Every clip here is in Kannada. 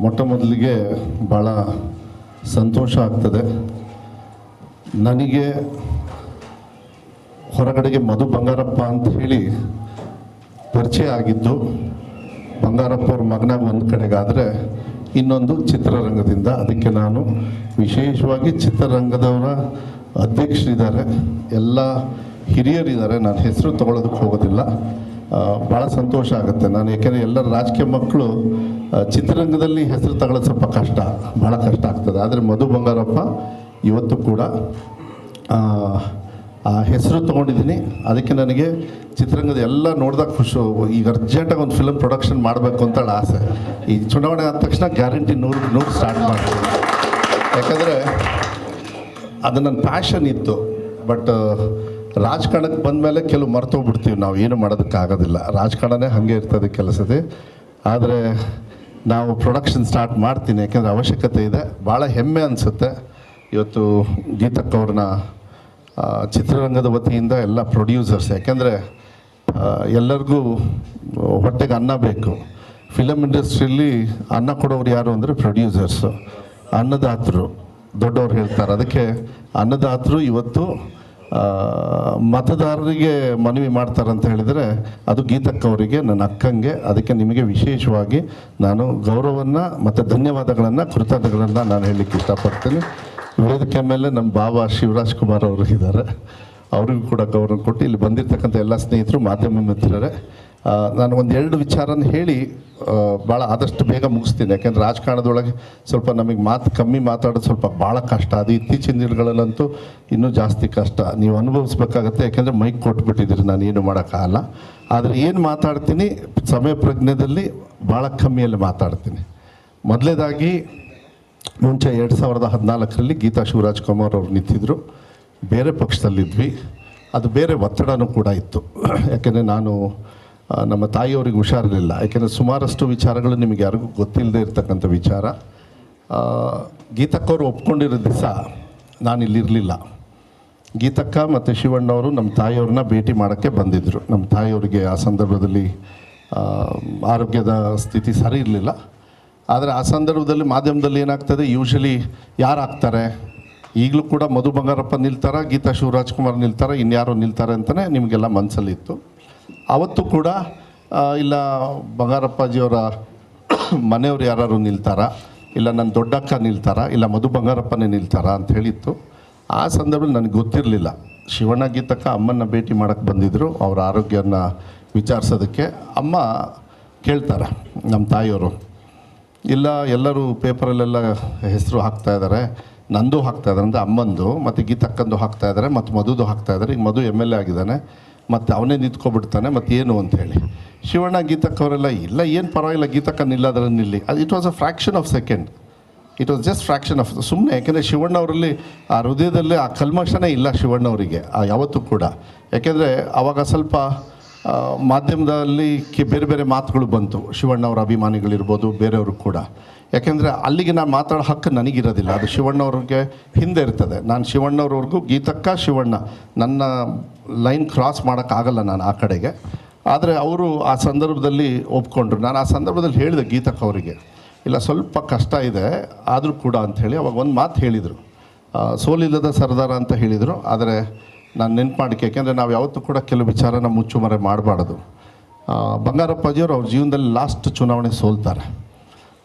ಮೊಟ್ಟ ಮೊದಲಿಗೆ ಭಾಳ ಸಂತೋಷ ಆಗ್ತದೆ. ನನಗೆ ಹೊರಗಡೆಗೆ ಮಧು ಬಂಗಾರಪ್ಪ ಅಂತ ಹೇಳಿ ಪರಿಚಯ ಆಗಿದ್ದು ಬಂಗಾರಪ್ಪ ಅವ್ರ ಮಗನಾಗ ಒಂದು ಕಡೆಗಾದರೆ ಇನ್ನೊಂದು ಚಿತ್ರರಂಗದಿಂದ. ಅದಕ್ಕೆ ನಾನು ವಿಶೇಷವಾಗಿ ಚಿತ್ರರಂಗದವರ ಅಧ್ಯಕ್ಷರಿದ್ದಾರೆ. ಎಲ್ಲ ಹಿರಿಯರಿದ್ದಾರೆ. ನಾನು ಹೆಸರು ತಗೊಳ್ಳೋದಕ್ಕೆ ಹೋಗೋದಿಲ್ಲ. ಭಾಳ ಸಂತೋಷ ಆಗುತ್ತೆ. ನಾನು ಯಾಕೆಂದರೆ ಎಲ್ಲರ ರಾಜಕೀಯ ಮಕ್ಕಳು ಚಿತ್ರರಂಗದಲ್ಲಿ ಹೆಸರು ತಗೊಳ್ಳೋದು ಸ್ವಲ್ಪ ಕಷ್ಟ ಭಾಳ ಕಷ್ಟ ಆಗ್ತದೆ. ಆದರೆ ಮಧು ಬಂಗಾರಪ್ಪ ಇವತ್ತು ಕೂಡ ಆ, ಹೆಸರು ತೊಗೊಂಡಿದ್ದೀನಿ. ಅದಕ್ಕೆ ನನಗೆ ಚಿತ್ರರಂಗದ ಎಲ್ಲ ನೋಡಿದಾಗ ಖುಷಿ ಈಗ ಅರ್ಜೆಂಟಾಗಿ ಒಂದು ಫಿಲಮ್ ಪ್ರೊಡಕ್ಷನ್ ಮಾಡಬೇಕು ಅಂತ ಹೇಳಿ ಆಸೆ. ಈ ಚುನಾವಣೆ ಆದ ತಕ್ಷಣ ಗ್ಯಾರಂಟಿ ನೂರು ನೂರು ಸ್ಟಾರ್ಟ್ ಮಾಡ್ತೀನಿ. ಯಾಕಂದರೆ ಅದು ನನ್ನ ಪ್ಯಾಷನ್ ಇತ್ತು. ಬಟ್ ರಾಜಕಾರಣಕ್ಕೆ ಬಂದಮೇಲೆ ಕೆಲವು ಮರ್ತೋಗ್ಬಿಡ್ತೀವಿ ನಾವು, ಏನು ಮಾಡೋದಕ್ಕಾಗೋದಿಲ್ಲ ರಾಜಕಾರಣನೇ ಹಾಗೆ ಇರ್ತದೆ ಕೆಲಸದ ಆದರೆ ನಾವು ಪ್ರೊಡಕ್ಷನ್ ಸ್ಟಾರ್ಟ್ ಮಾಡ್ತೀನಿ, ಯಾಕೆಂದರೆ ಅವಶ್ಯಕತೆ ಇದೆ. ಭಾಳ ಹೆಮ್ಮೆ ಅನಿಸುತ್ತೆ. ಇವತ್ತು ಗೀತಕ್ಕ ಅವ್ರನ್ನ ಚಿತ್ರರಂಗದ ವತಿಯಿಂದ ಎಲ್ಲ ಪ್ರೊಡ್ಯೂಸರ್ಸ್ ಯಾಕೆಂದರೆ ಎಲ್ಲರಿಗೂ ಹೊಟ್ಟೆಗೆ ಅನ್ನ ಬೇಕು. ಫಿಲಮ್ ಇಂಡಸ್ಟ್ರಿಯಲ್ಲಿ ಅನ್ನ ಕೊಡೋರು ಯಾರು ಅಂದರೆ ಪ್ರೊಡ್ಯೂಸರ್ಸು ಅನ್ನದಾತರು. ದೊಡ್ಡವ್ರು ಹೇಳ್ತಾರೆ. ಅದಕ್ಕೆ ಅನ್ನದಾತರು ಇವತ್ತು ಮತದಾರರಿಗೆ ಮನವಿ ಮಾಡ್ತಾರೆ ಅಂತ ಹೇಳಿದರೆ ಅದು ಗೀತಕ್ಕವರಿಗೆ, ನನ್ನ ಅಕ್ಕಂಗೆ, ಅದಕ್ಕೆ ನಿಮಗೆ ವಿಶೇಷವಾಗಿ ನಾನು ಗೌರವವನ್ನು ಮತ್ತು ಧನ್ಯವಾದಗಳನ್ನು ಕೃತಜ್ಞಗಳನ್ನು ನಾನು ಹೇಳಲಿಕ್ಕೆ ಇಷ್ಟಪಡ್ತೀನಿ. ವೇದಿಕೆ ಮೇಲೆ ನಮ್ಮ ಬಾಬಾ ಶಿವರಾಜ್ ಕುಮಾರ್ ಅವರು ಇದ್ದಾರೆ. ಅವರಿಗೂ ಕೂಡ ಗೌರವ ಕೊಟ್ಟು ಇಲ್ಲಿ ಬಂದಿರತಕ್ಕಂಥ ಎಲ್ಲ ಸ್ನೇಹಿತರು, ಮಾಧ್ಯಮ ಮಿತ್ರರೇ ನಾನು ಒಂದು ಎರಡು ವಿಚಾರನ ಹೇಳಿ ಭಾಳ ಆದಷ್ಟು ಬೇಗ ಮುಗಿಸ್ತೀನಿ. ಯಾಕೆಂದ್ರೆ ರಾಜಕಾರಣದೊಳಗೆ ಸ್ವಲ್ಪ ನಮಗೆ ಮಾತು ಕಮ್ಮಿ ಮಾತಾಡೋದು ಸ್ವಲ್ಪ ಭಾಳ ಕಷ್ಟ. ಅದು ಇತ್ತೀಚಿನ ದಿನಗಳಲ್ಲಂತೂ ಇನ್ನೂ ಜಾಸ್ತಿ ಕಷ್ಟ. ನೀವು ಅನುಭವಿಸ್ಬೇಕಾಗತ್ತೆ. ಯಾಕೆಂದರೆ ಮೈಕ್ ಕೊಟ್ಬಿಟ್ಟಿದ್ದೀರಿ. ನಾನು ಏನು ಮಾಡೋಕ್ಕಾಗಲ್ಲ. ಆದರೆ ಏನು ಮಾತಾಡ್ತೀನಿ? ಸಮಯ ಪ್ರಜ್ಞೆಯಲ್ಲಿ ಭಾಳ ಕಮ್ಮಿಯಲ್ಲಿ ಮಾತಾಡ್ತೀನಿ. ಮೊದಲೇದಾಗಿ ಮುಂಚೆ ಎರಡು ಸಾವಿರದ ಹದಿನಾಲ್ಕರಲ್ಲಿ ಗೀತಾ ಶಿವರಾಜ್ ಕುಮಾರ್ ಅವರು ನಿಂತಿದ್ದರು ಬೇರೆ ಪಕ್ಷದಲ್ಲಿದ್ವಿ. ಅದು ಬೇರೆ ಒತ್ತಡನೂ ಕೂಡ ಇತ್ತು. ಯಾಕೆಂದರೆ ನಾನು ನಮ್ಮ ತಾಯಿಯವ್ರಿಗೆ ಹುಷಾರಿರಲಿಲ್ಲ. ಯಾಕೆಂದರೆ ಸುಮಾರಷ್ಟು ವಿಚಾರಗಳು ನಿಮಗೆ ಯಾರಿಗೂ ಗೊತ್ತಿಲ್ಲದೆ ಇರತಕ್ಕಂಥ ವಿಚಾರ. ಗೀತಕ್ಕವ್ರು ಒಪ್ಕೊಂಡಿರೋ ದಿವಸ ನಾನು ಇಲ್ಲಿರಲಿಲ್ಲ ಗೀತಕ್ಕ ಮತ್ತು ಶಿವಣ್ಣವರು ನಮ್ಮ ತಾಯಿಯವ್ರನ್ನ ಭೇಟಿ ಮಾಡೋಕ್ಕೆ ಬಂದಿದ್ದರು ನಮ್ಮ ತಾಯಿಯವರಿಗೆ ಆ ಸಂದರ್ಭದಲ್ಲಿ ಆರೋಗ್ಯದ ಸ್ಥಿತಿ ಸರಿ ಇರಲಿಲ್ಲ. ಆದರೆ ಆ ಸಂದರ್ಭದಲ್ಲಿ ಮಾಧ್ಯಮದಲ್ಲಿ ಏನಾಗ್ತದೆ? ಯೂಶಲಿ ಯಾರು ಆಗ್ತಾರೆ ಈಗಲೂ ಕೂಡ ಮಧು ಬಂಗಾರಪ್ಪ ನಿಲ್ತಾರ? ಗೀತಾ ಶಿವರಾಜ್ಕುಮಾರ್ ನಿಲ್ತಾರ? ಇನ್ಯಾರೋ ನಿಲ್ತಾರೆ ಅಂತಲೇ ನಿಮಗೆಲ್ಲ ಮನಸ್ಸಲ್ಲಿತ್ತು ಅವತ್ತು ಕೂಡ ಇಲ್ಲ ಬಂಗಾರಪ್ಪಾಜಿಯವರ ಮನೆಯವ್ರು ಯಾರು ನಿಲ್ತಾರ? ಇಲ್ಲ ನನ್ನ ದೊಡ್ಡಕ್ಕ ನಿಲ್ತಾರ? ಇಲ್ಲ ಮಧು ಬಂಗಾರಪ್ಪನೇ ನಿಲ್ತಾರ ಅಂತ ಹೇಳಿತ್ತು. ಆ ಸಂದರ್ಭದಲ್ಲಿ ನನಗೆ ಗೊತ್ತಿರಲಿಲ್ಲ. ಶಿವಣ್ಣ ಗೀತಕ್ಕ ಅಮ್ಮನ ಭೇಟಿ ಮಾಡೋಕ್ಕೆ ಬಂದಿದ್ದರು ಅವರ ಆರೋಗ್ಯನ ವಿಚಾರಿಸೋದಕ್ಕೆ ಅಮ್ಮ ಕೇಳ್ತಾರೆ ನಮ್ಮ ತಾಯಿಯವರು. ಇಲ್ಲ, ಎಲ್ಲರೂ ಪೇಪರಲ್ಲೆಲ್ಲ ಹೆಸರು ಹಾಕ್ತಾ ಇದ್ದಾರೆ ನಂದು ಹಾಕ್ತಾ ಇದ್ದಾರೆ ಅಂದರೆ ಅಮ್ಮಂದು, ಮತ್ತು ಗೀತಕ್ಕಂದು ಹಾಕ್ತಾ ಇದ್ದಾರೆ ಮತ್ತು ಮಧುದು ಹಾಕ್ತಾ ಇದ್ದಾರೆ ಈಗ ಮಧು ಎಂ ಎಲ್ ಎ ಆಗಿದ್ದಾನೆ. ಮತ್ತು ಅವನೇ ನಿಂತ್ಕೊಬಿಡ್ತಾನೆ ಮತ್ತು ಏನು ಅಂತ ಹೇಳಿ. ಶಿವಣ್ಣ ಗೀತಕ್ಕ ಅವರೆಲ್ಲ ಇಲ್ಲ, ಏನು ಪರವಾಗಿಲ್ಲ, ಗೀತಕ್ಕ ನಿಲ್ಲದ್ರೆ ನಿಲ್ಲಿ. ಅದು it was a fraction of second it was just fraction of ಸುಮ್ಮನೆ ಯಾಕೆಂದರೆ ಶಿವಣ್ಣ ಅವರಲ್ಲಿ ಆ ಹೃದಯದಲ್ಲಿ ಆ ಕಲ್ಮಶನೇ ಇಲ್ಲ ಶಿವಣ್ಣ ಅವರಿಗೆ ಆ ಯಾವತ್ತೂ ಕೂಡ. ಯಾಕೆಂದರೆ ಆವಾಗ ಸ್ವಲ್ಪ ಮಾಧ್ಯಮದಲ್ಲಿ ಬೇರೆ ಬೇರೆ ಮಾತುಗಳು ಬಂತು. ಶಿವಣ್ಣ ಅವರ ಅಭಿಮಾನಿಗಳಿರ್ಬೋದು, ಬೇರೆಯವರು ಕೂಡ. ಯಾಕೆಂದರೆ ಅಲ್ಲಿಗೆ ನಾನು ಮಾತಾಡೋ ಹಕ್ಕು ನನಗಿರೋದಿಲ್ಲ. ಅದು ಶಿವಣ್ಣವ್ರಿಗೆ ಹಿಂದೆ ಇರ್ತದೆ. ನಾನು ಶಿವಣ್ಣವ್ರವ್ರಿಗೂ ಗೀತಕ್ಕ ಶಿವಣ್ಣ. ನನ್ನ ಲೈನ್ ಕ್ರಾಸ್ ಮಾಡೋಕ್ಕಾಗಲ್ಲ ನಾನು ಆ ಕಡೆಗೆ. ಆದರೆ ಅವರು ಆ ಸಂದರ್ಭದಲ್ಲಿ ಒಪ್ಕೊಂಡ್ರು. ನಾನು ಆ ಸಂದರ್ಭದಲ್ಲಿ ಹೇಳಿದೆ ಗೀತಕ್ಕ ಅವರಿಗೆ, ಇಲ್ಲ, ಸ್ವಲ್ಪ ಕಷ್ಟ ಇದೆ, ಆದರೂ ಕೂಡ ಅಂಥೇಳಿ ಅವಾಗ ಒಂದು ಮಾತು ಹೇಳಿದರು. ಸೋಲಿಲ್ಲದ ಸರ್ದಾರ ಅಂತ ಹೇಳಿದರು. ಆದರೆ ನಾನು ನೆನ್ಪು ಮಾಡಿಕೆ ಯಾಕೆಂದರೆ ನಾವು ಯಾವತ್ತೂ ಕೂಡ ಕೆಲವು ವಿಚಾರನ ಮುಚ್ಚುಮರೆ ಮಾಡಬಾರ್ದು. ಬಂಗಾರಪ್ಪಾಜಿಯವರು ಅವ್ರ ಜೀವನದಲ್ಲಿ ಲಾಸ್ಟ್ ಚುನಾವಣೆ ಸೋಲ್ತಾರೆ.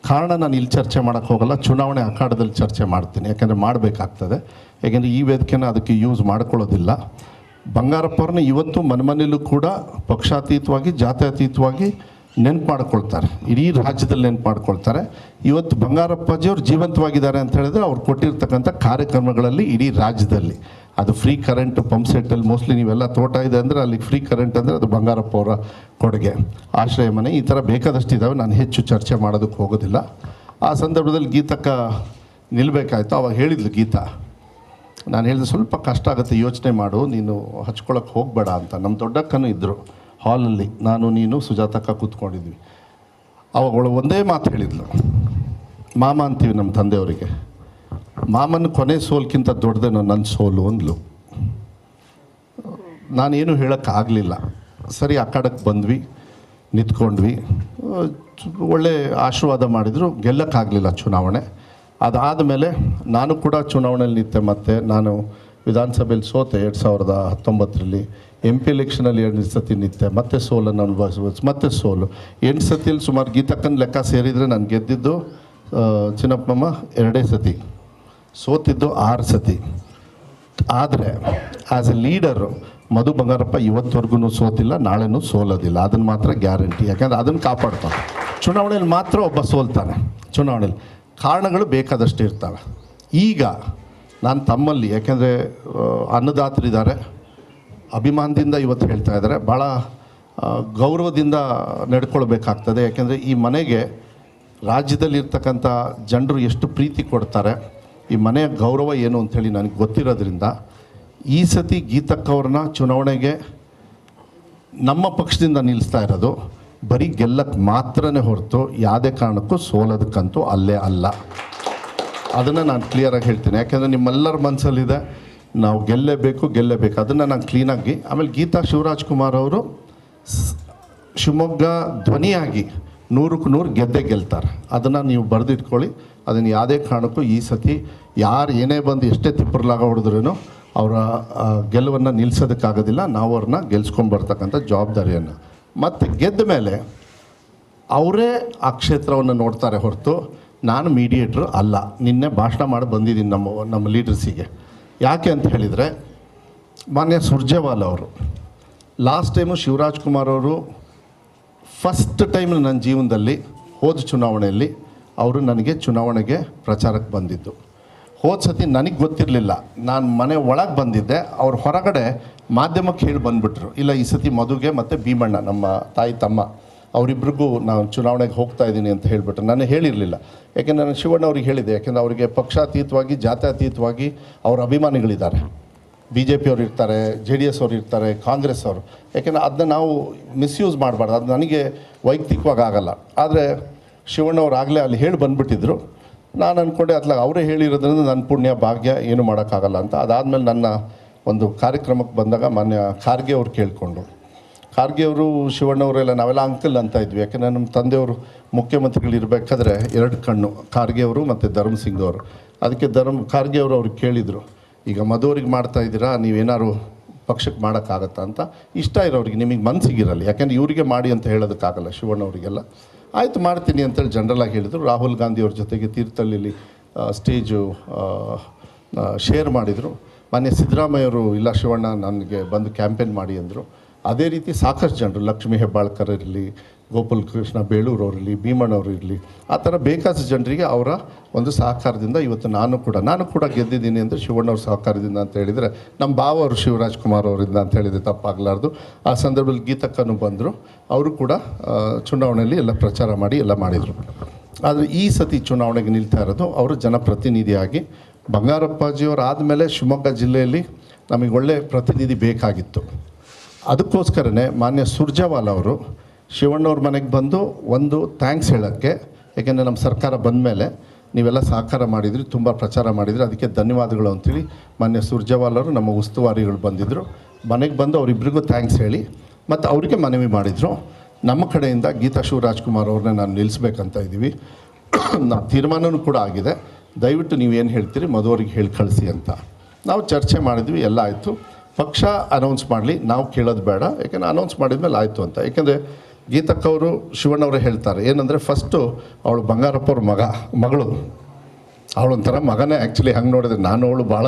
ಕಾರಣ ನಾನು ಇಲ್ಲಿ ಚರ್ಚೆ ಮಾಡೋಕ್ಕೆ ಹೋಗಲ್ಲ, ಚುನಾವಣೆ ಅಖಾಡದಲ್ಲಿ ಚರ್ಚೆ ಮಾಡ್ತೀನಿ. ಯಾಕೆಂದರೆ ಮಾಡಬೇಕಾಗ್ತದೆ. ಯಾಕೆಂದರೆ ಈ ವೇದಿಕೆನ ಅದಕ್ಕೆ ಯೂಸ್ ಮಾಡ್ಕೊಳ್ಳೋದಿಲ್ಲ. ಬಂಗಾರಪ್ಪವ್ರನ್ನ ಇವತ್ತು ಮನೆಮನೆಯಲ್ಲೂ ಕೂಡ ಪಕ್ಷಾತೀತವಾಗಿ, ಜಾತ್ಯತೀತವಾಗಿ ನೆನ್ಪು ಮಾಡ್ಕೊಳ್ತಾರೆ. ಇಡೀ ರಾಜ್ಯದಲ್ಲಿ ನೆನ್ಪು ಮಾಡ್ಕೊಳ್ತಾರೆ. ಇವತ್ತು ಬಂಗಾರಪ್ಪಾಜಿಯವ್ರು ಜೀವಂತವಾಗಿದ್ದಾರೆ ಅಂತ ಹೇಳಿದ್ರೆ ಅವ್ರು ಕೊಟ್ಟಿರ್ತಕ್ಕಂಥ ಕಾರ್ಯಕ್ರಮಗಳಲ್ಲಿ ಇಡೀ ರಾಜ್ಯದಲ್ಲಿ. ಅದು ಫ್ರೀ ಕರೆಂಟ್ ಪಂಪ್ ಸೆಟ್ಟಲ್ಲಿ ಮೋಸ್ಟ್ಲಿ ನೀವೆಲ್ಲ ತೋಟ ಇದೆ ಅಂದರೆ ಅಲ್ಲಿ ಫ್ರೀ ಕರೆಂಟ್ ಅಂದರೆ ಅದು ಬಂಗಾರಪ್ಪ ಅವರ ಕೊಡುಗೆ. ಆಶ್ರಯ ಮನೆ, ಈ ಥರ ಬೇಕಾದಷ್ಟು ಇದ್ದಾವೆ ನಾನು ಹೆಚ್ಚು ಚರ್ಚೆ ಮಾಡೋದಕ್ಕೆ ಹೋಗೋದಿಲ್ಲ. ಆ ಸಂದರ್ಭದಲ್ಲಿ ಗೀತಕ್ಕ ನಿಲ್ಲಬೇಕಾಯ್ತು ಅವಾಗ ಹೇಳಿದ್ಲು ಗೀತಾ, ನಾನು ಹೇಳಿದೆ, ಸ್ವಲ್ಪ ಕಷ್ಟ ಆಗುತ್ತೆ, ಯೋಚನೆ ಮಾಡು. ನೀನು ಹಚ್ಕೊಳಕ್ಕೆ ಹೋಗಬೇಡ ಅಂತ. ನಮ್ಮ ದೊಡ್ಡಕ್ಕನೂ ಇದ್ದರು ಹಾಲಲ್ಲಿ. ನಾನು, ನೀನು, ಸುಜಾತಕ್ಕ ಕೂತ್ಕೊಂಡಿದ್ವಿ. ಅವಾಗ ಅವಳು ಒಂದೇ ಮಾತು ಹೇಳಿದ್ಲು, ಮಾಮ ಅಂತೀವಿ ನಮ್ಮ ತಂದೆಯವರಿಗೆ. ಮಾಮನ ಕೊನೆ ಸೋಲ್ಕಿಂತ ದೊಡ್ಡದೇನೋ ನನ್ನ ಸೋಲು ಅಂದ್ಲು. ನಾನೇನು ಹೇಳೋಕ್ಕಾಗಲಿಲ್ಲ ಸರಿ, ಆ ಬಂದ್ವಿ, ನಿಂತ್ಕೊಂಡ್ವಿ. ಒಳ್ಳೆ ಆಶೀರ್ವಾದ ಮಾಡಿದರು ಗೆಲ್ಲಕ್ಕಾಗಲಿಲ್ಲ ಚುನಾವಣೆ. ಅದಾದ ಮೇಲೆ ನಾನು ಕೂಡ ಚುನಾವಣೆಯಲ್ಲಿ ನಿಂತೆ ಮತ್ತೆ ನಾನು ವಿಧಾನಸಭೆಯಲ್ಲಿ ಸೋತೆ ಎರಡು ಸಾವಿರದ ಹತ್ತೊಂಬತ್ತರಲ್ಲಿ ಎಂ ಪಿ ಎಲೆಕ್ಷನಲ್ಲಿ ಎರಡು ಸತಿ ನಿಂತೆ ಮತ್ತೆ ಸೋಲನ್ನು ಅನುಭವಿಸ್ಬೋದು ಮತ್ತೆ ಸೋಲು. ಎಂಟು ಸತಿಯಲ್ಲಿ ಸುಮಾರು ಗೀತಕ್ಕನ ಲೆಕ್ಕ ಸೇರಿದರೆ ನಾನು ಗೆದ್ದಿದ್ದು ಚಿನ್ನಪ್ಪಮ್ಮ ಎರಡೇ ಸತಿ. ಸೋತಿದ್ದು ಆರು ಸತಿ. ಆದರೆ as a leader Madhu Bangarappa ಇವತ್ತವರೆಗೂ ಸೋತಿಲ್ಲ, ನಾಳೆನೂ ಸೋಲೋದಿಲ್ಲ. ಅದನ್ನು ಮಾತ್ರ ಗ್ಯಾರಂಟಿ ಯಾಕಂದರೆ ಅದನ್ನು ಕಾಪಾಡ್ತಾನೆ. ಚುನಾವಣೆಯಲ್ಲಿ ಮಾತ್ರ ಒಬ್ಬ ಸೋಲ್ತಾನೆ. ಚುನಾವಣೆಯಲ್ಲಿ ಕಾರಣಗಳು ಬೇಕಾದಷ್ಟು ಇರ್ತವೆ. ಈಗ ನಾನು ತಮ್ಮಲ್ಲಿ, ಯಾಕೆಂದರೆ ಅನ್ನದಾತರಿದ್ದಾರೆ ಅಭಿಮಾನದಿಂದ ಇವತ್ತು ಹೇಳ್ತಾ ಇದ್ದಾರೆ. ಭಾಳ ಗೌರವದಿಂದ ನಡ್ಕೊಳ್ಬೇಕಾಗ್ತದೆ. ಯಾಕೆಂದರೆ ಈ ಮನೆಗೆ ರಾಜ್ಯದಲ್ಲಿರ್ತಕ್ಕಂಥ ಜನರು ಎಷ್ಟು ಪ್ರೀತಿ ಕೊಡ್ತಾರೆ. ಈ ಮನೆಯ ಗೌರವ ಏನು ಅಂಥೇಳಿ ನನಗೆ ಗೊತ್ತಿರೋದ್ರಿಂದ ಈ ಸತಿ ಗೀತಕ್ಕವ್ರನ್ನ ಚುನಾವಣೆಗೆ ನಮ್ಮ ಪಕ್ಷದಿಂದ ನಿಲ್ಲಿಸ್ತಾ ಇರೋದು. ಬರೀ ಗೆಲ್ಲಕ್ಕೆ ಮಾತ್ರನೇ ಹೊರತು ಯಾವುದೇ ಕಾರಣಕ್ಕೂ ಸೋಲೋದಕ್ಕಂತೂ ಅಲ್ಲೇ ಅಲ್ಲ. ಅದನ್ನು ನಾನು ಕ್ಲಿಯರಾಗಿ ಹೇಳ್ತೀನಿ. ಯಾಕೆಂದರೆ ನಿಮ್ಮೆಲ್ಲರ ಮನಸ್ಸಲ್ಲಿದೆ ನಾವು ಗೆಲ್ಲೇಬೇಕು ಗೆಲ್ಲೇಬೇಕು. ಅದನ್ನು ನಾನು ಕ್ಲೀನಾಗಿ ಆಮೇಲೆ ಗೀತಾ ಶಿವರಾಜ್ ಕುಮಾರ್ ಅವರು ಶಿವಮೊಗ್ಗ ಧ್ವನಿಯಾಗಿ ನೂರಕ್ಕೆ ನೂರು ಗೆದ್ದೇ ಗೆಲ್ತಾರೆ. ಅದನ್ನು ನೀವು ಬರೆದಿಟ್ಕೊಳ್ಳಿ. ಅದನ್ನು ಯಾವುದೇ ಕಾರಣಕ್ಕೂ ಈ ಸತಿ ಯಾರು ಏನೇ ಬಂದು ಎಷ್ಟೇ ತಿಪ್ಪರ್ಲಾಗ ಹೊಡೆದ್ರೂ ಅವರ ಗೆಲುವನ್ನು ನಿಲ್ಲಿಸೋದಕ್ಕಾಗೋದಿಲ್ಲ ನಾವು ಅವ್ರನ್ನ ಗೆಲ್ಸ್ಕೊಂಬರ್ತಕ್ಕಂಥ ಜವಾಬ್ದಾರಿಯನ್ನು. ಮತ್ತು ಗೆದ್ದ ಮೇಲೆ ಅವರೇ ಆ ಕ್ಷೇತ್ರವನ್ನು ನೋಡ್ತಾರೆ ಹೊರತು ನಾನು ಮೀಡಿಯೇಟ್ರು ಅಲ್ಲ. ನಿನ್ನೆ ಭಾಷಣ ಮಾಡಿ ಬಂದಿದ್ದೀನಿ ನಮ್ಮ ನಮ್ಮ ಲೀಡರ್ಸಿಗೆ ಯಾಕೆ ಅಂತ ಹೇಳಿದರೆ ಮಾನ್ಯ ಸುರ್ಜೇವಾಲ್ ಅವರು ಲಾಸ್ಟ್ ಟೈಮು ಶಿವರಾಜ್ ಕುಮಾರ್ ಅವರು ಫಸ್ಟ್ ಟೈಮ್ ನನ್ನ ಜೀವನದಲ್ಲಿ ಹೋದ ಚುನಾವಣೆಯಲ್ಲಿ ಅವರು ನನಗೆ ಚುನಾವಣೆಗೆ ಪ್ರಚಾರಕ್ಕೆ ಬಂದಿದ್ದು. ಹೋದ ಸತಿ ನನಗೆ ಗೊತ್ತಿರಲಿಲ್ಲ. ನಾನು ಮನೆ ಒಳಗೆ ಬಂದಿದ್ದೆ. ಅವ್ರು ಹೊರಗಡೆ ಮಾಧ್ಯಮಕ್ಕೆ ಹೇಳಿ ಬಂದುಬಿಟ್ರು. ಇಲ್ಲ, ಈ ಸತಿ ಮಧುಗೆ ಮತ್ತು ಭೀಮಣ್ಣ, ನಮ್ಮ ತಾಯಿ, ತಮ್ಮ ಅವರಿಬ್ರಿಗೂ ನಾನು ಚುನಾವಣೆಗೆ ಹೋಗ್ತಾ ಇದ್ದೀನಿ ಅಂತ ಹೇಳಿಬಿಟ್ರು. ನಾನು ಹೇಳಿರಲಿಲ್ಲ. ಯಾಕೆಂದರೆ ನಾನು ಶಿವಣ್ಣ ಅವ್ರಿಗೆ ಹೇಳಿದೆ. ಯಾಕೆಂದರೆ ಅವರಿಗೆ ಪಕ್ಷಾತೀತವಾಗಿ, ಜಾತ್ಯಾತೀತವಾಗಿ ಅವರ ಅಭಿಮಾನಿಗಳಿದ್ದಾರೆ. ಬಿ ಜೆ ಪಿಯವ್ರು ಇರ್ತಾರೆ, ಜೆ ಡಿ ಎಸ್ ಅವ್ರು ಇರ್ತಾರೆ, ಕಾಂಗ್ರೆಸ್ ಅವರು. ಯಾಕೆಂದರೆ ಅದನ್ನ ನಾವು ಮಿಸ್ಯೂಸ್ ಮಾಡಬಾರ್ದು, ಅದು ನನಗೆ ವೈಯಕ್ತಿಕವಾಗಿ ಆಗಲ್ಲ. ಆದರೆ ಶಿವಣ್ಣವ್ರು ಆಗಲೇ ಅಲ್ಲಿ ಹೇಳಿ ಬಂದುಬಿಟ್ಟಿದ್ರು. ನಾನು ಅಂದ್ಕೊಂಡೆ ಅದ್ಲಾಗ ಅವರೇ ಹೇಳಿರೋದ್ರಿಂದ ನನ್ನ ಪುಣ್ಯ, ಭಾಗ್ಯ ಏನು ಮಾಡೋಕ್ಕಾಗಲ್ಲ ಅಂತ. ಅದಾದಮೇಲೆ ನನ್ನ ಒಂದು ಕಾರ್ಯಕ್ರಮಕ್ಕೆ ಬಂದಾಗ ಮಾನ್ಯ ಖಾರ್ಗೆ ಅವ್ರು ಕೇಳಿಕೊಂಡು. ಖಾರ್ಗೆ ಅವರು ಶಿವಣ್ಣವರೆಲ್ಲ ನಾವೆಲ್ಲ ಅಂಕಲ್ ಅಂತ ಇದ್ವಿ. ಯಾಕೆಂದರೆ ನಮ್ಮ ತಂದೆಯವರು ಮುಖ್ಯಮಂತ್ರಿಗಳು ಇರಬೇಕಾದ್ರೆ ಎರಡು ಕಣ್ಣು. ಖಾರ್ಗೆ ಅವರು ಮತ್ತು ಧರ್ಮಸಿಂಗ್ ಅವರು. ಅದಕ್ಕೆ ಧರ್ಮ, ಖಾರ್ಗೆ ಅವರು ಅವ್ರಿಗೆ ಕೇಳಿದರು. ಈಗ ಮದುವರಿಗೆ ಮಾಡ್ತಾ ಇದ್ದೀರಾ, ನೀವೇನಾದ್ರು ಪಕ್ಷಕ್ಕೆ ಮಾಡೋಕ್ಕಾಗತ್ತಾ ಅಂತ? ಇಷ್ಟ ಇರೋರಿಗೆ ನಿಮಗೆ ಮನಸ್ಸಿಗಿರಲ್ಲ ಯಾಕೆಂದ್ರೆ ಇವರಿಗೆ ಮಾಡಿ ಅಂತ ಹೇಳೋದಕ್ಕಾಗಲ್ಲ ಶಿವಣ್ಣವರಿಗೆಲ್ಲ ಆಯಿತು ಮಾಡ್ತೀನಿ ಅಂತೇಳಿ ಜನರಲಾಗಿ ಹೇಳಿದರು. ರಾಹುಲ್ ಗಾಂಧಿ ಅವ್ರ ಜೊತೆಗೆ ತೀರ್ಥಹಳ್ಳಿಲಿ ಸ್ಟೇಜು ಶೇರ್ ಮಾಡಿದರು. ಮೊನ್ನೆ ಸಿದ್ದರಾಮಯ್ಯವರು ಇಲ್ಲ ಶಿವಣ್ಣ, ನನಗೆ ಬಂದು ಕ್ಯಾಂಪೇನ್ ಮಾಡಿ ಅಂದರು. ಅದೇ ರೀತಿ ಸಾಕಷ್ಟು ಜನರು, ಲಕ್ಷ್ಮೀ ಹೆಬ್ಬಾಳ್ಕರ್ ಇರಲಿ ಗೋಪಾಲ್ ಕೃಷ್ಣ ಬೇಳೂರವ್ರು ಇರಲಿ ಭೀಮಣ್ಣವ್ರು ಇರಲಿ ಆ ಥರ ಬೇಕಾದ ಜನರಿಗೆ ಅವರ ಒಂದು ಸಹಕಾರದಿಂದ ಇವತ್ತು ನಾನು ಕೂಡ ನಾನು ಕೂಡ ಗೆದ್ದಿದ್ದೀನಿ ಅಂದರೆ ಶಿವಣ್ಣವ್ರ ಸಹಕಾರದಿಂದ ಅಂತ ಹೇಳಿದರೆ, ನಮ್ಮ ಭಾವ ಅವರು ಶಿವರಾಜ್ ಕುಮಾರ್ ಅವರಿಂದ ಅಂತ ಹೇಳಿದರೆ ತಪ್ಪಾಗಲಾರ್ದು. ಆ ಸಂದರ್ಭದಲ್ಲಿ ಗೀತಕ್ಕನೂ ಬಂದರು, ಅವರು ಕೂಡ ಚುನಾವಣೆಯಲ್ಲಿ ಎಲ್ಲ ಪ್ರಚಾರ ಮಾಡಿ ಎಲ್ಲ ಮಾಡಿದರು. ಆದರೆ ಈ ಸತಿ ಚುನಾವಣೆಗೆ ನಿಲ್ತಾ ಇರೋದು ಅವರು ಜನಪ್ರತಿನಿಧಿಯಾಗಿ ಬಂಗಾರಪ್ಪಾಜಿಯವರು ಆದಮೇಲೆ ಶಿವಮೊಗ್ಗ ಜಿಲ್ಲೆಯಲ್ಲಿ ನಮಗೆ ಒಳ್ಳೆಯ ಪ್ರತಿನಿಧಿ ಬೇಕಾಗಿತ್ತು. ಅದಕ್ಕೋಸ್ಕರನೇ ಮಾನ್ಯ ಸುರ್ಜಾವಾಲ ಅವರು ಶಿವಣ್ಣವ್ರ ಮನೆಗೆ ಬಂದು ಒಂದು ಥ್ಯಾಂಕ್ಸ್ ಹೇಳೋಕ್ಕೆ, ಯಾಕೆಂದರೆ ನಮ್ಮ ಸರ್ಕಾರ ಬಂದ ಮೇಲೆ ನೀವೆಲ್ಲ ಸಹಕಾರ ಮಾಡಿದ್ರಿ, ತುಂಬ ಪ್ರಚಾರ ಮಾಡಿದ್ರಿ, ಅದಕ್ಕೆ ಧನ್ಯವಾದಗಳು ಅಂತೇಳಿ ಮಾನ್ಯ ಸುರ್ಜೇವಾಲ್ ನಮ್ಮ ಉಸ್ತುವಾರಿಗಳು ಬಂದಿದ್ದರು ಮನೆಗೆ ಬಂದು ಅವರಿಬ್ಬರಿಗೂ ಥ್ಯಾಂಕ್ಸ್ ಹೇಳಿ, ಮತ್ತು ಅವರಿಗೆ ಮನವಿ ಮಾಡಿದರು. ನಮ್ಮ ಕಡೆಯಿಂದ ಗೀತಾ ಶಿವರಾಜ್ಕುಮಾರ್ ಅವ್ರನ್ನ ನಾನು ನಿಲ್ಲಿಸ್ಬೇಕಂತ ಇದ್ದೀವಿ. ನಮ್ಮ ತೀರ್ಮಾನವೂ ಕೂಡ ಆಗಿದೆ. ದಯವಿಟ್ಟು ನೀವೇನು ಹೇಳ್ತೀರಿ ಮದುವರಿಗೆ ಹೇಳಿ ಕಳಿಸಿ ಅಂತ. ನಾವು ಚರ್ಚೆ ಮಾಡಿದ್ವಿ, ಎಲ್ಲ ಆಯಿತು. ಪಕ್ಷ ಅನೌನ್ಸ್ ಮಾಡಲಿ, ನಾವು ಕೇಳೋದು ಬೇಡ. ಯಾಕೆಂದರೆ ಅನೌನ್ಸ್ ಮಾಡಿದ್ಮೇಲೆ ಆಯಿತು ಅಂತ. ಯಾಕೆಂದರೆ ಗೀತಕ್ಕವರು ಶಿವಣ್ಣವರು ಹೇಳ್ತಾರೆ, ಏನಂದರೆ ಫಸ್ಟು ಅವಳು ಬಂಗಾರಪ್ಪವ್ರ ಮಗ, ಮಗಳು. ಅವಳೊಂಥರ ಮಗನೇ ಆ್ಯಕ್ಚುಲಿ ಹಂಗೆ ನೋಡಿದ್ರೆ ನಾನು ಅವಳು ಭಾಳ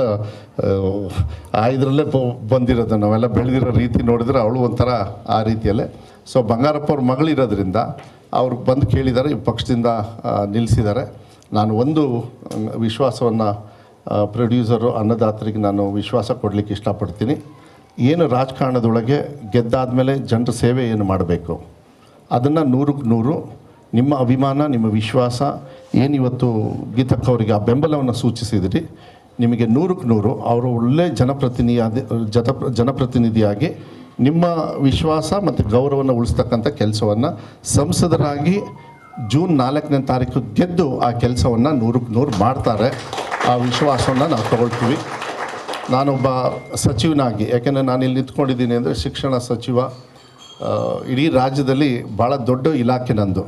ಆ ಇದರಲ್ಲೇ ಬಂದಿರೋದು, ನಾವೆಲ್ಲ ಬೆಳೆದಿರೋ ರೀತಿ ನೋಡಿದ್ರೆ ಅವಳು ಒಂಥರ ಆ ರೀತಿಯಲ್ಲೇ. ಸೊ ಬಂಗಾರಪ್ಪವ್ರ ಮಗಳಿರೋದ್ರಿಂದ ಅವ್ರು ಬಂದು ಕೇಳಿದ್ದಾರೆ ಈ ಪಕ್ಷದಿಂದ ನಿಲ್ಲಿಸಿದ್ದಾರೆ ನಾನು ಒಂದು ವಿಶ್ವಾಸವನ್ನು ಪ್ರೊಡ್ಯೂಸರು ಅನ್ನದಾತರಿಗೆ ನಾನು ವಿಶ್ವಾಸ ಕೊಡಲಿಕ್ಕೆ ಇಷ್ಟಪಡ್ತೀನಿ. ಏನು ರಾಜಕಾರಣದೊಳಗೆ ಗೆದ್ದಾದಮೇಲೆ ಜನರ ಸೇವೆ ಏನು ಮಾಡಬೇಕು? ಅದನ್ನು ನೂರಕ್ಕೆ ನೂರು ನಿಮ್ಮ ಅಭಿಮಾನ, ನಿಮ್ಮ ವಿಶ್ವಾಸ ಏನಿವತ್ತು ಗೀತಕ್ಕವರಿಗೆ ಆ ಬೆಂಬಲವನ್ನು ಸೂಚಿಸಿದಿರಿ, ನಿಮಗೆ ನೂರಕ್ಕೆ ನೂರು, ಅವರು ಒಳ್ಳೆ ಜನಪ್ರತಿನಿಧಿ ಜತ, ಜನಪ್ರತಿನಿಧಿಯಾಗಿ ನಿಮ್ಮ ವಿಶ್ವಾಸ ಮತ್ತು ಗೌರವವನ್ನು ಉಳಿಸ್ತಕ್ಕಂಥ ಕೆಲಸವನ್ನು ಸಂಸದರಾಗಿ ಜೂನ್ ನಾಲ್ಕನೇ ತಾರೀಕು ಗೆದ್ದು ಆ ಕೆಲಸವನ್ನು ನೂರಕ್ಕೆ ನೂರು ಮಾಡ್ತಾರೆ. ಆ ವಿಶ್ವಾಸವನ್ನು ನಾವು ತಗೊಳ್ತೀವಿ. ನಾನೊಬ್ಬ ಸಚಿವನಾಗಿ, ಯಾಕೆಂದರೆ ನಾನು ಇಲ್ಲಿ ನಿಂತ್ಕೊಂಡಿದ್ದೀನಿ ಅಂದರೆ ಶಿಕ್ಷಣ ಸಚಿವ ಇಡೀ ರಾಜ್ಯದಲ್ಲಿ ಭಾಳ ದೊಡ್ಡ ಇಲಾಖೆ ನಂದು.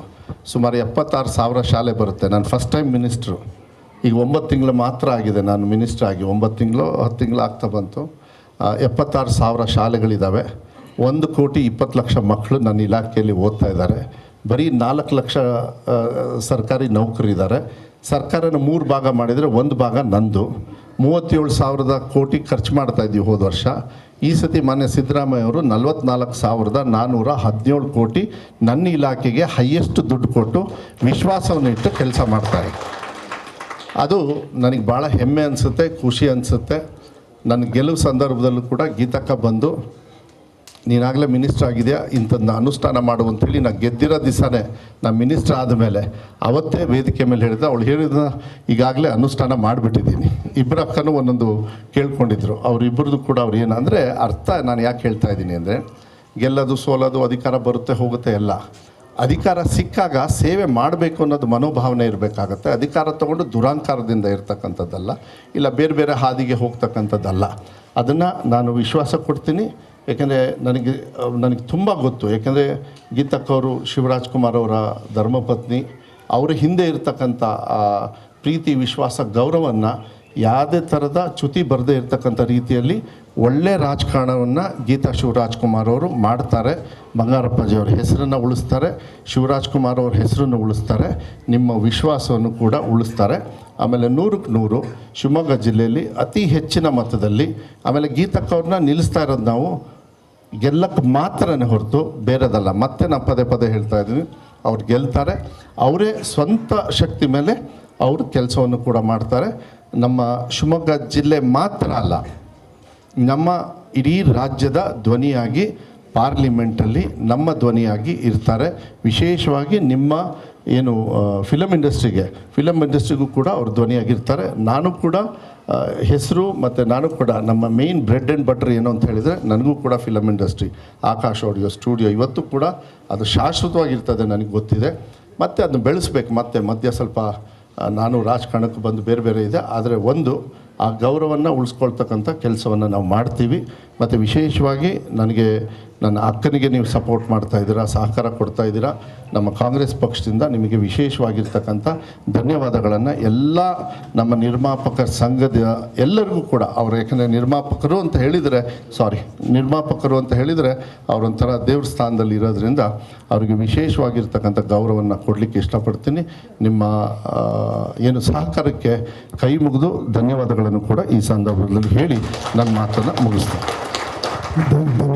ಸುಮಾರು ಎಪ್ಪತ್ತಾರು ಸಾವಿರ ಶಾಲೆ ಬರುತ್ತೆ. ನಾನು ಫಸ್ಟ್ ಟೈಮ್ ಮಿನಿಸ್ಟ್ರು ಈಗ ಒಂಬತ್ತು ತಿಂಗಳು ಮಾತ್ರ ಆಗಿದೆ. ನಾನು ಮಿನಿಸ್ಟ್ರ್ ಆಗಿ ಒಂಬತ್ತು ತಿಂಗಳು, ಹತ್ತು ತಿಂಗಳು ಆಗ್ತಾ ಬಂತು. ಎಪ್ಪತ್ತಾರು ಸಾವಿರ ಶಾಲೆಗಳಿದ್ದಾವೆ ಒಂದು ಕೋಟಿ ಇಪ್ಪತ್ತು ಲಕ್ಷ ಮಕ್ಕಳು ನನ್ನ ಇಲಾಖೆಯಲ್ಲಿ ಓದ್ತಾ ಇದ್ದಾರೆ. ಬರೀ ನಾಲ್ಕು ಲಕ್ಷ ಸರ್ಕಾರಿ ನೌಕರಿ ಇದ್ದಾರೆ ಸರ್ಕಾರನ ಮೂರು ಭಾಗ ಮಾಡಿದರೆ ಒಂದು ಭಾಗ ನಂದು. ಮೂವತ್ತೇಳು ಸಾವಿರದ ಕೋಟಿ ಖರ್ಚು ಮಾಡ್ತಾ ಇದ್ದೀವಿ ಹೋದ ವರ್ಷ. ಈ ಸತಿ ಮಾನ್ಯ ಸಿದ್ದರಾಮಯ್ಯ ಅವರು ನಲವತ್ನಾಲ್ಕು ಸಾವಿರದ ನಾನ್ನೂರ ಹದಿನೇಳು ಕೋಟಿ ನನ್ನ ಇಲಾಖೆಗೆ ಹೈಯೆಸ್ಟ್ ದುಡ್ಡು ಕೊಟ್ಟು ವಿಶ್ವಾಸವನ್ನು ಇಟ್ಟು ಕೆಲಸ ಮಾಡ್ತಾರೆ. ಅದು ನನಗೆ ಭಾಳ ಹೆಮ್ಮೆ ಅನಿಸುತ್ತೆ, ಖುಷಿ ಅನಿಸುತ್ತೆ. ನನ್ನ ಗೆಲುವು ಸಂದರ್ಭದಲ್ಲೂ ಕೂಡ ಗೀತಕ್ಕ ಬಂದು ನೀನಾಗಲೇ ಮಿನಿಸ್ಟರ್ ಆಗಿದೆಯಾ? ಇಂಥದ್ದನ್ನ ಅನುಷ್ಠಾನ ಮಾಡು ಅಂತೇಳಿ ನಾನು ಗೆದ್ದಿರೋ ದಿವಸನೇ ನಾನು ಆದ ಆದಮೇಲೆ ಅವತ್ತೇ ವೇದಿಕೆ ಮೇಲೆ ಹೇಳಿದ ಅವಳು ಹೇಳಿದ ಈಗಾಗಲೇ ಅನುಷ್ಠಾನ ಮಾಡಿಬಿಟ್ಟಿದ್ದೀನಿ. ಇಬ್ಬರ ಅಕ್ಕನೂ ಒಂದೊಂದು ಕೇಳ್ಕೊಂಡಿದ್ರು. ಅವರಿಬ್ಬರದ್ದು ಕೂಡ ಅವ್ರು ಏನಂದರೆ ಅರ್ಥ ನಾನು ಯಾಕೆ ಹೇಳ್ತಾ ಇದ್ದೀನಿ ಅಂದರೆ ಗೆಲ್ಲೋದು ಸೋಲೋದು ಅಧಿಕಾರ ಬರುತ್ತೆ ಹೋಗುತ್ತೆ ಎಲ್ಲ. ಅಧಿಕಾರ ಸಿಕ್ಕಾಗ ಸೇವೆ ಮಾಡಬೇಕು ಅನ್ನೋದು ಮನೋಭಾವನೆ ಇರಬೇಕಾಗತ್ತೆ. ಅಧಿಕಾರ ತಗೊಂಡು ದುರಾಂಕಾರದಿಂದ ಇರ್ತಕ್ಕಂಥದ್ದಲ್ಲ. ಇಲ್ಲ ಬೇರೆ ಬೇರೆ ಹಾದಿಗೆ ಹೋಗ್ತಕ್ಕಂಥದ್ದಲ್ಲ. ಅದನ್ನು ನಾನು ವಿಶ್ವಾಸ ಕೊಡ್ತೀನಿ. ಯಾಕೆಂದರೆ ನನಗೆ ನನಗೆ ತುಂಬ ಗೊತ್ತು. ಯಾಕೆಂದರೆ ಗೀತಕ್ಕವರು ಶಿವರಾಜ್ ಕುಮಾರ್ ಅವರ ಧರ್ಮಪತ್ನಿ, ಅವರ ಹಿಂದೆ ಇರತಕ್ಕಂಥ ಪ್ರೀತಿ, ವಿಶ್ವಾಸ ಗೌರವವನ್ನು ಯಾವುದೇ ಥರದ ಚ್ಯುತಿ ಬರದೇ ಇರತಕ್ಕಂಥ ರೀತಿಯಲ್ಲಿ ಒಳ್ಳೆ ರಾಜಕಾರಣವನ್ನು ಗೀತಾ ಶಿವರಾಜ್ ಕುಮಾರ್ ಅವರು ಮಾಡ್ತಾರೆ. ಬಂಗಾರಪ್ಪಾಜಿಯವರ ಹೆಸರನ್ನು ಉಳಿಸ್ತಾರೆ. ಶಿವರಾಜ್ ಕುಮಾರ್ ಅವ್ರ ಹೆಸರನ್ನು ಉಳಿಸ್ತಾರೆ. ನಿಮ್ಮ ವಿಶ್ವಾಸವನ್ನು ಕೂಡ ಉಳಿಸ್ತಾರೆ. ಆಮೇಲೆ ನೂರಕ್ಕೆ ನೂರು ಶಿವಮೊಗ್ಗ ಜಿಲ್ಲೆಯಲ್ಲಿ ಅತಿ ಹೆಚ್ಚಿನ ಮತದಲ್ಲಿ, ಆಮೇಲೆ ಗೀತಕ್ಕವ್ರನ್ನ ನಿಲ್ಲಿಸ್ತಾ ಇರೋದು ನಾವು ಗೆಲ್ಲಕ್ಕೆ ಮಾತ್ರನೇ ಹೊರತು ಬೇರೆದಲ್ಲ. ಮತ್ತೆ ನಾನು ಪದೇ ಪದೇ ಹೇಳ್ತಾ ಇದ್ದೀನಿ. ಅವ್ರು ಗೆಲ್ತಾರೆ. ಅವರೇ ಸ್ವಂತ ಶಕ್ತಿ ಮೇಲೆ ಅವರು ಕೆಲಸವನ್ನು ಕೂಡ ಮಾಡ್ತಾರೆ. ನಮ್ಮ ಶಿವಮೊಗ್ಗ ಜಿಲ್ಲೆ ಮಾತ್ರ ಅಲ್ಲ, ನಮ್ಮ ಇಡೀ ರಾಜ್ಯದ ಧ್ವನಿಯಾಗಿ, ಪಾರ್ಲಿಮೆಂಟಲ್ಲಿ ನಮ್ಮ ಧ್ವನಿಯಾಗಿ ಇರ್ತಾರೆ. ವಿಶೇಷವಾಗಿ ನಿಮ್ಮ ಏನು ಫಿಲಮ್ ಇಂಡಸ್ಟ್ರಿಗೆ ಫಿಲಮ್ ಇಂಡಸ್ಟ್ರಿಗೂ ಕೂಡ ಅವ್ರು ಧ್ವನಿಯಾಗಿರ್ತಾರೆ. ನಾನು ಕೂಡ ಹೆಸರು ಮತ್ತು ನಾನು ಕೂಡ ನಮ್ಮ ಮೇಯ್ನ್ ಬ್ರೆಡ್ ಆ್ಯಂಡ್ ಬಟರ್ ಏನು ಅಂತ ಹೇಳಿದರೆ ನನಗೂ ಕೂಡ film industry Akash audio studio ಇವತ್ತು ಕೂಡ ಅದು ಶಾಶ್ವತವಾಗಿರ್ತದೆ ನನಗೆ ಗೊತ್ತಿದೆ. ಮತ್ತು ಅದನ್ನ ಬೆಳೆಸ್ಬೇಕು. ಮತ್ತೆ ಮಧ್ಯ ಸ್ವಲ್ಪ ನಾನು ರಾಜಕಾರಣಕ್ಕೆ ಬಂದು ಬೇರೆ ಬೇರೆ ಇದೆ. ಆದರೆ ಒಂದು, ಆ ಗೌರವವನ್ನು ಉಳಿಸ್ಕೊಳ್ತಕ್ಕಂಥ ಕೆಲಸವನ್ನು ನಾವು ಮಾಡ್ತೀವಿ. ಮತ್ತು ವಿಶೇಷವಾಗಿ ನನಗೆ, ನನ್ನ ಅಕ್ಕನಿಗೆ ನೀವು ಸಪೋರ್ಟ್ ಮಾಡ್ತಾ ಇದ್ದೀರಾ, ಸಹಕಾರ ಕೊಡ್ತಾ ಇದ್ದೀರಾ, ನಮ್ಮ ಕಾಂಗ್ರೆಸ್ ಪಕ್ಷದಿಂದ ನಿಮಗೆ ವಿಶೇಷವಾಗಿರ್ತಕ್ಕಂಥ ಧನ್ಯವಾದಗಳನ್ನು ಎಲ್ಲ ನಮ್ಮ ನಿರ್ಮಾಪಕ ಸಂಘದ ಎಲ್ಲರಿಗೂ ಕೂಡ, ಅವರು ಯಾಕಂದರೆ ನಿರ್ಮಾಪಕರು ಅಂತ ಹೇಳಿದರೆ ಸಾರಿ ನಿರ್ಮಾಪಕರು ಅಂತ ಹೇಳಿದರೆ ಅವರೊಂಥರ ದೇವ್ರ ಸ್ಥಾನದಲ್ಲಿ ಇರೋದ್ರಿಂದ ಅವರಿಗೆ ವಿಶೇಷವಾಗಿರ್ತಕ್ಕಂಥ ಗೌರವವನ್ನು ಕೊಡಲಿಕ್ಕೆ ಇಷ್ಟಪಡ್ತೀನಿ. ನಿಮ್ಮ ಏನು ಸಹಕಾರಕ್ಕೆ ಕೈ ಮುಗಿದು ಧನ್ಯವಾದಗಳನ್ನು ಕೂಡ ಈ ಸಂದರ್ಭದಲ್ಲಿ ಹೇಳಿ ನನ್ನ ಮಾತನ್ನು ಮುಗಿಸ್ತೇನೆ. boom boom